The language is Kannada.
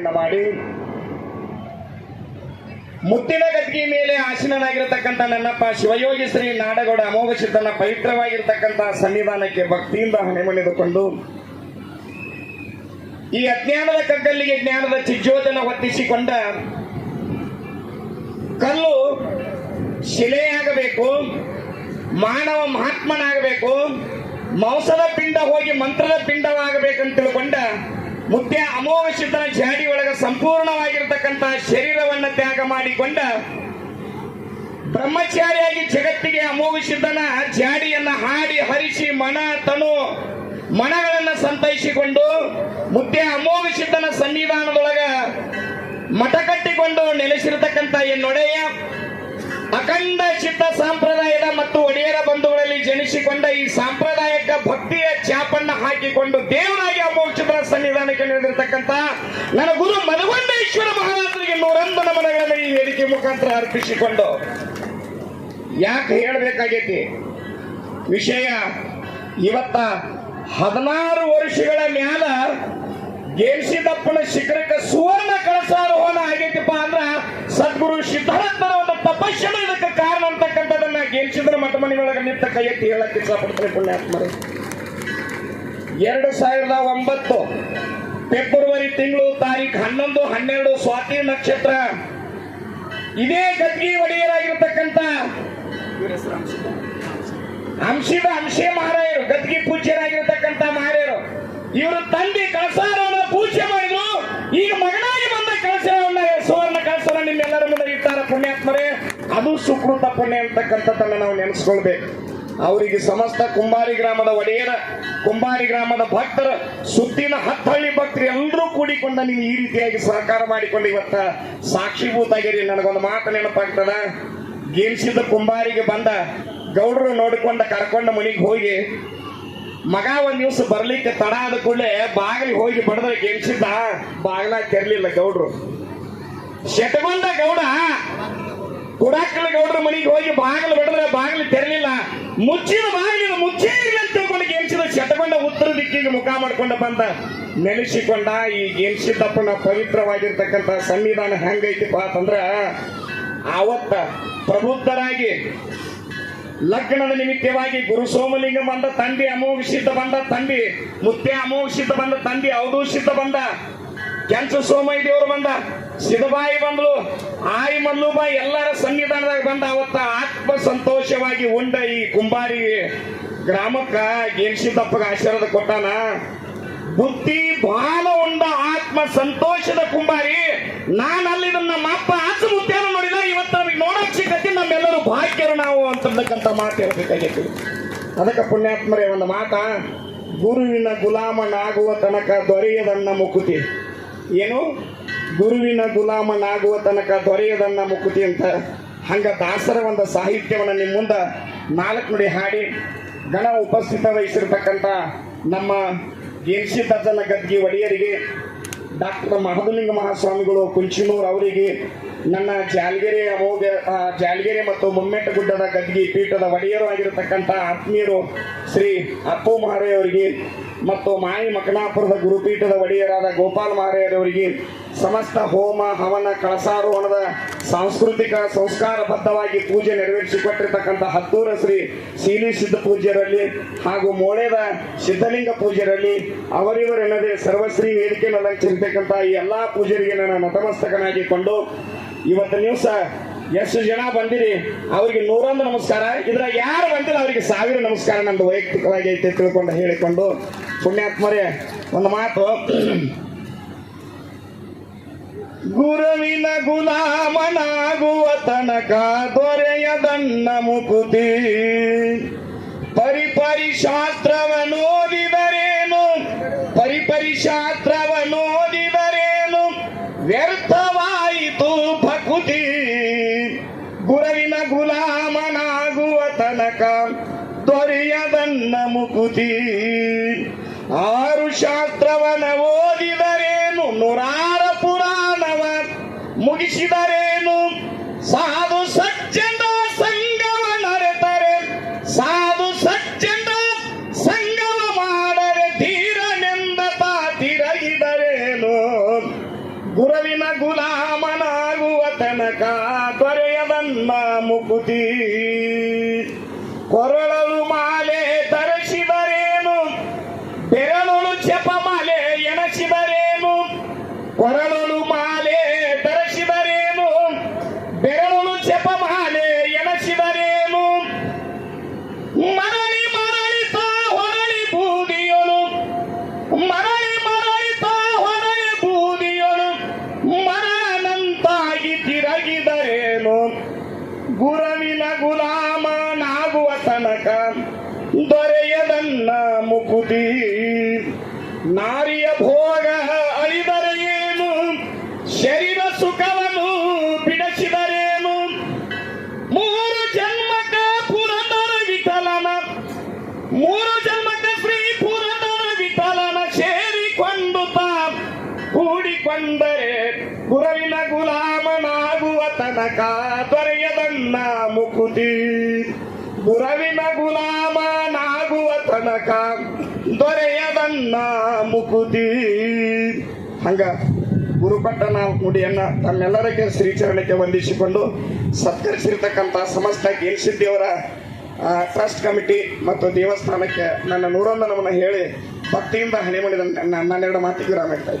ಮಾಡಿ. ಮುತ್ತಿನ ಗದ್ಗಿ ಮೇಲೆ ಆಸೀನನಾಗಿರತಕ್ಕಂಥ ನನ್ನಪ್ಪ ಶಿವಯೋಗಿ ಶ್ರೀ ನಾಡಗೌಡ ಅಮೋಘ ಸಿದ್ಧನ ಪವಿತ್ರವಾಗಿರ್ತಕ್ಕಂಥ ಸನ್ನಿಧಾನಕ್ಕೆ ಭಕ್ತಿಯಿಂದ ಹಣೆಮಣಿದುಕೊಂಡು ಈ ಅಜ್ಞಾನದ ಕಗ್ಗಲ್ಲಿಗೆ ಜ್ಞಾನದ ಚಿಜ್ಜೋದನ ಹೊತ್ತಿಸಿಕೊಂಡ ಕಲ್ಲು ಶಿಲೆಯಾಗಬೇಕು, ಮಾನವ ಮಹಾತ್ಮನಾಗಬೇಕು, ಮಾಂಸದ ಪಿಂಡ ಹೋಗಿ ಮಂತ್ರದ ಪಿಂಡವಾಗಬೇಕಂತ ತಿಳ್ಕೊಂಡ ಮುತ್ಯ ಅಮೋಘ ಸಿದ್ಧನ ಜಾಡಿ ಒಳಗ ಸಂಪೂರ್ಣವಾಗಿರ್ತಕ್ಕಂಥ ಶರೀರವನ್ನ ತ್ಯಾಗ ಮಾಡಿಕೊಂಡ ಬ್ರಹ್ಮಚಾರಿಯಾಗಿ ಜಗತ್ತಿಗೆ ಅಮೋಘ ಜಾಡಿಯನ್ನು ಹಾಡಿ, ಹರಿಸಿ, ಮನ, ತನು, ಮನಗಳನ್ನು ಸಂತೈಸಿಕೊಂಡು ಮುತ್ಯ ಅಮೋಘ ಸಿದ್ಧನ ಸನ್ನಿಧಾನದೊಳಗ ಮಠ ಕಟ್ಟಿಕೊಂಡು ನೆಲೆಸಿರತಕ್ಕಂಥ ಎನ್ನೊಡೆಯ ಅಖಂಡ ಚಿತ್ತ ಸಂಪ್ರದಾಯದ ಮತ್ತು ಒಡೆಯರ ಬಂಧುಗಳಲ್ಲಿ ಜನಿಸಿಕೊಂಡ ಈ ಸಾಂಪ್ರದಾಯಕ ಭಕ್ತಿಯ ಚಾಪನ್ನ ಹಾಕಿಕೊಂಡು ನಡೆದಿರ್ತಕ್ಕಂಥ ನನ್ನ ಗುರು ಮಧುಗೊಂಡೇಶ್ವರ ಮಹಾರಾಜರಿಗೆ ನೂರೊಂದು ನಮನಗಳನ್ನು ಈ ವೇದಿಕೆ ಮುಖಾಂತರ ಅರ್ಪಿಸಿಕೊಂಡು ಯಾಕೆ ಹೇಳಬೇಕಾಗೈತಿ? ವಿಷಯ ಇವತ್ತ ಹದಿನಾರು ವರ್ಷಗಳ ಮ್ಯಾಲ ಗೇರ್ಸಿದಪ್ಪನ ಶಿಖರಕ್ಕೆ ಸುವರ್ಣ ಕಳಸಾರೋಹಣ ಆಗೈತಿಪ್ಪ ಅಂದ್ರ ಸದ್ಗುರು ಸಿದ್ಧಾರ್ಥರ ಒಂದು ತಪಸ್ಸನ ಇದಕ್ಕೆ ಕಾರಣ ಅಂತಕ್ಕಂಥದನ್ನ ಗೆಲ್ಸಿದ್ರ ಮಠ ಮನೆಯೊಳಗೆ ನಿಂತ ಕೈ ಎತ್ತಿ ಹೇಳಕ್ಕೆ ಇಷ್ಟಪಡ್ತಾರೆ ಪುಣ್ಯಾತ್ಮರು. ಎರಡು ಸಾವಿರದ ಒಂಬತ್ತು ಫೆಬ್ರವರಿ ತಿಂಗಳು ತಾರೀಖು ಹನ್ನೊಂದು, ಹನ್ನೆರಡು ಸ್ವಾತಿ ನಕ್ಷತ್ರ. ಇದೇ ಗದ್ಗಿ ಒಡೆಯರಾಗಿರ್ತಕ್ಕಂಥ ಅಂಶದ ಅಂಶೆ ಮಹಾರಾಯರು ಗದ್ಗಿ ಪೂಜ್ಯರಾಗಿರ್ತಕ್ಕಂಥ ಮಹಾರಾಯರು ಇವರು ತಂದೆ ಕಳಸಾರವನ್ನ ಪೂಜೆ ಮಾಡಿದ್ರು. ಈಗ ಮಗನಾಗಿ ಬಂದ ಕಳಸವನ್ನ ಸುವರ್ಣ ಕಳಸರ ನಿಮ್ಮೆಲ್ಲರ ಮುಂದೆ ಇರ್ತಾರ ಪುಣ್ಯಾತ್ಮರೇ. ಅದು ಸುಕೃತ ಪುಣ್ಯ ಅಂತಕ್ಕಂಥದ್ದನ್ನ ನಾವು ನೆನೆಸ್ಕೊಳ್ಬೇಕು. ಅವರಿಗೆ ಸಮಸ್ತ ಕುಂಬಾರಿ ಗ್ರಾಮದ ಒಡೆಯರ ಕುಂಬಾರಿ ಗ್ರಾಮದ ಭಕ್ತರ ಸುತ್ತಿನ ಹತ್ತಳ್ಳಿ ಭಕ್ತರು ಎಲ್ಲರೂ ಕೂಡಿಕೊಂಡ ನೀವು ಈ ರೀತಿಯಾಗಿ ಸಹಕಾರ ಮಾಡಿಕೊಂಡು ಇವತ್ತ ಸಾಕ್ಷಿಭೂತ ಆಗಿರಿ ನನಗೊಂದು ಮಾತು ನೆನಪಾಗ್ತದ? ಗೆಲ್ಸಿದ ಕುಂಬಾರಿಗೆ ಬಂದ ಗೌಡರು ನೋಡಿಕೊಂಡ ಕರ್ಕೊಂಡ ಮನೆಗೆ ಹೋಗಿ, ಮಗ, ಒಂದ್ ದಿವಸ ಬರ್ಲಿಕ್ಕೆ ತಡ ಆದ ಕೂಡಲೇ ಬಾಗಿಲಿಗೆ ಹೋಗಿ ಬಡದ್ರೆ ಗೆಲ್ಸಿದ್ದ? ಬಾಗಿಲ ತೆರಲಿಲ್ಲ ಗೌಡ್ರು. ಶೆಟ್ಗೊಂಡ ಗೌಡ, ಕುಡಾಕಲ ಗೌಡ್ರ ಮನೆಗೆ ಹೋಗಿ ಬಾಗಿಲು ಬಡದ್ರೆ ಬಾಗಿಲು ತೆರಲಿಲ್ಲ. ಮುಚ್ಚಿದ ಬಾಗಿಲು ಮುಚ್ಚೇ ಇಲ್ಲ. ಅಂತ ತಿಳ್ಕೊಂಡು ಉತ್ತರ ದಿಕ್ಕಿಗೆ ಮುಖ ಮಾಡ್ಕೊಂಡ ಬಂದ ನೆನೆಸಿಕೊಂಡ ಈ ಗೆಲ್ಸಿದ್ದಪ್ಪನ ಪವಿತ್ರವಾಗಿರ್ತಕ್ಕಂಥ ಸಂವಿಧಾನ ಹೆಂಗೈತಿಪ್ಪ ಅಂತಂದ್ರ ಆವತ್ತ ಪ್ರಬುದ್ಧರಾಗಿ, ಲಗ್ನದ ನಿಮಿತ್ತವಾಗಿ ಗುರು ಸೋಮಲಿಂಗ ಬಂದ ತಂದೆ ಅಮೋಘಿಸಿದ್ದ ಬಂದ ತಂದೆ, ಮುತ್ಯ ಅಮೋಘಿಸಿದ್ದ ಬಂದ ತಂದೆ ಸಿದ್ಧ ಬಂದ, ಕೆಂಚು ಸೋಮಯ್ಯ ದೇವರು ಬಂದ ಸಿದಬಾಯಿ ಬಂದ್ಲು, ಆಯಿ ಮಲ್ಲುಬಾಯಿ ಎಲ್ಲರ ಸಂವಿಧಾನದಾಗ ಬಂದ ಅವತ್ತ ಆತ್ಮ ಸಂತೋಷವಾಗಿ ಉಂಡ ಈ ಕುಂಬಾರಿ ಗ್ರಾಮಕ್ಕ ಗೇನ್ಸಿದ್ದಪ್ಪಗ ಆಶೀರ್ವಾದ ಕೊಟ್ಟಾನ? ಬುದ್ಧಿ ಬಾಲ ಉಂಡ ಆತ್ಮ, ಸಂತೋಷದ ಕುಂಬಾರಿ. ನಾನು ಅಲ್ಲಿ ನಮ್ಮ ಅಪ್ಪ ಆಸು ಮುತ್ಯಾನ ನೋಡಿದ ಇವತ್ತು ನಮಗೆ ನೋಡಕ್ ಸಿಕ್ಕತಿ, ನಮ್ಮೆಲ್ಲರೂ ಭಾಗ್ಯರು ನಾವು ಅಂತಕ್ಕಂಥ ಮಾತು ಹೇಳಬೇಕಾಗಿತ್ತು ಅದಕ್ಕೆ ಪುಣ್ಯಾತ್ಮರೇ, ಒಂದು ಮಾತ. ಗುರುವಿನ ಗುಲಾಮನಾಗುವ ತನಕ ದೊರೆಯದನ್ನ ಮುಕುತಿ. ಏನು? ಗುರುವಿನ ಗುಲಾಮನಾಗುವ ತನಕ ದೊರೆಯದನ್ನ ಮುಕುತಿ ಅಂತ. ಹಂಗ ದಾಸರ ಒಂದು ಸಾಹಿತ್ಯವನ್ನು ನಿಮ್ಮ ಮುಂದೆ ನಾಲ್ಕು ನುಡಿ ಹಾಡಿ. ಗಣ ಉಪಸ್ಥಿತ ವಹಿಸಿರ್ತಕ್ಕಂಥ ನಮ್ಮ ಗಿರ್ಸಿ ತಜ್ಜನ ಗದ್ದಿ ಒಡೆಯರಿಗೆ, ಡಾಕ್ಟರ್ ಮಹದಲಿಂಗ ಮಹಾಸ್ವಾಮಿಗಳು, ಕುಂಚಿನೂರ್ ಅವರಿಗೆ, ನನ್ನ ಜಾಲಗೆರೆ ಅಮೋಘ ಜಾಲ್ಗೆರೆ ಮತ್ತು ಮುಮ್ಮೆಟ್ಟ ಗುಡ್ಡದ ಗದ್ಗಿ ಪೀಠದ ಒಡೆಯರು ಆಗಿರತಕ್ಕಂಥ ಆತ್ಮೀಯರು ಶ್ರೀ ಅಪ್ಪು ಮಹಾರಾಯವರಿಗೆ ಮತ್ತು ಮಾಯಿ ಮಕನಾಪುರದ ಗುರುಪೀಠದ ಒಡೆಯರಾದ ಗೋಪಾಲ್ ಮಹಾರಾಯರವರಿಗೆ ಸಮಸ್ತ ಹೋಮ, ಹವನ, ಕಳಸಾರೋಹಣದ ಸಾಂಸ್ಕೃತಿಕ ಸಂಸ್ಕಾರಬದ್ಧವಾಗಿ ಪೂಜೆ ನೆರವೇರಿಸಿಕೊಟ್ಟಿರ್ತಕ್ಕಂಥ ಹತ್ತೂರ ಶ್ರೀ ಶೀಲಿ ಸಿದ್ಧ ಪೂಜ್ಯರಲ್ಲಿ ಹಾಗೂ ಮೋಳೆದ ಸಿದ್ಧಲಿಂಗ ಪೂಜ್ಯರಲ್ಲಿ ಅವರಿವರೆನ್ನದೆ ಸರ್ವಶ್ರೀ ವೇದಿಕೆಯನ್ನು ಅಲಂಕರಿಸಿರ್ತಕ್ಕಂಥ ಈ ಎಲ್ಲಾ ಪೂಜರಿಗೆ ನಾನು ನತಮಸ್ತಕನಾಗಿಕೊಂಡು ಇವತ್ತು ನಿವಸ ಎಷ್ಟು ಜನ ಬಂದಿರಿ? ಅವರಿಗೆ ನೂರೊಂದು ನಮಸ್ಕಾರ. ಇದ್ರ ಯಾರು ಬಂದಿಲ್ಲ ಅವರಿಗೆ ಸಾವಿರ ನಮಸ್ಕಾರ ನಂದು ವೈಯಕ್ತಿಕವಾಗಿ ಐತೆ ತಿಳ್ಕೊಂಡು ಹೇಳಿಕೊಂಡು ಪುಣ್ಯಾತ್ಮರೇ, ಒಂದು ಮಾತು. ಗುರುವಿನ ಗುಲಾಮನಾಗುವ ತನಕ ದೊರೆಯದನ್ನ ಮುಕುತಿ. ಪರಿಪರಿ ಶಾಸ್ತ್ರವನ್ನೋದಿದರೇನು ಪರಿಪರಿ ಶಾಸ್ತ್ರವನ್ನೋದಿದರೇನು ವ್ಯರ್ಥವಾಯಿತು ಭಕುತಿ. ಗುರುವಿನ ಗುಲಾಮನಾಗುವ ತನಕ ದೊರೆಯದನ್ನ ಮುಕುತಿ. ಆರು ಶಾಸ್ತ್ರವನ ಓದಿದರೇನು? ನೂರಾರ ಮುಗಿಸಿದರೇನು ಸಾಧು ಸಜ್ಜನ ಸಂಗಮ ನರೆತರೆ ಸಾಧು ಸಜ್ಜನ ಸಂಗಮ ಮಾಡರೆ ಧೀರನೆಂದ ತಿರಗಿದರೇನು ಗುರುವಿನ ಗುಲಾಮನಾಗುವ ತನಕ ದೊರೆಯದನ್ನ ಮುಕುತಿ. ಕೊರಳಲು ನಾರಿಯ ಭೋಗ ಅಳಿದರೆ ಶರೀರ ಸುಖವನ್ನು ಬಿಡಿಸಿದರೇನು ಮೂರು ಜನ್ಮಕ ಪುರಂದರ ವಿಠಲನ. ಮೂರು ಜನ್ಮಕ ಶ್ರೀ ಪುರಂದರ ವಿಠಲನ ಸೇರಿಕೊಂಡು ತಾ ಕೂಡಿಕೊಂಡರೆ ಗುರುವಿನ ಗುಲಾಮನಾಗುವ ತನಕ ದೊರೆಯದನ್ನ ಮುಕುತಿ. ಗುರುವಿನ ಗುಲಾಮನಾಗುವ ತನಕ ದೊರೆಯದನ್ನ ಮುಕುತಿ. ಹಂಗ ಗುರುಪಟ್ಟ ನಾವು ನುಡಿಯನ್ನ ತಮ್ಮೆಲ್ಲರಿಗೆ ಶ್ರೀಚರಣಕ್ಕೆ ವಂದಿಸಿಕೊಂಡು ಸತ್ಕರಿಸಿರ್ತಕ್ಕಂಥ ಸಮಸ್ತ ಗೇಲ್ಸಿದ್ದೇವರ ಟ್ರಸ್ಟ್ ಕಮಿಟಿ ಮತ್ತು ದೇವಸ್ಥಾನಕ್ಕೆ ನನ್ನ ನೂರೊಂದು ನಮ್ಮನ್ನ ಹೇಳಿ ಭಕ್ತಿಯಿಂದ ಹಣೆ ಮಾಡಿದ ನನ್ನೆರಡು ಮಾತಿಗೆ ವಿರಾಮ ಇದ್ದೀನಿ.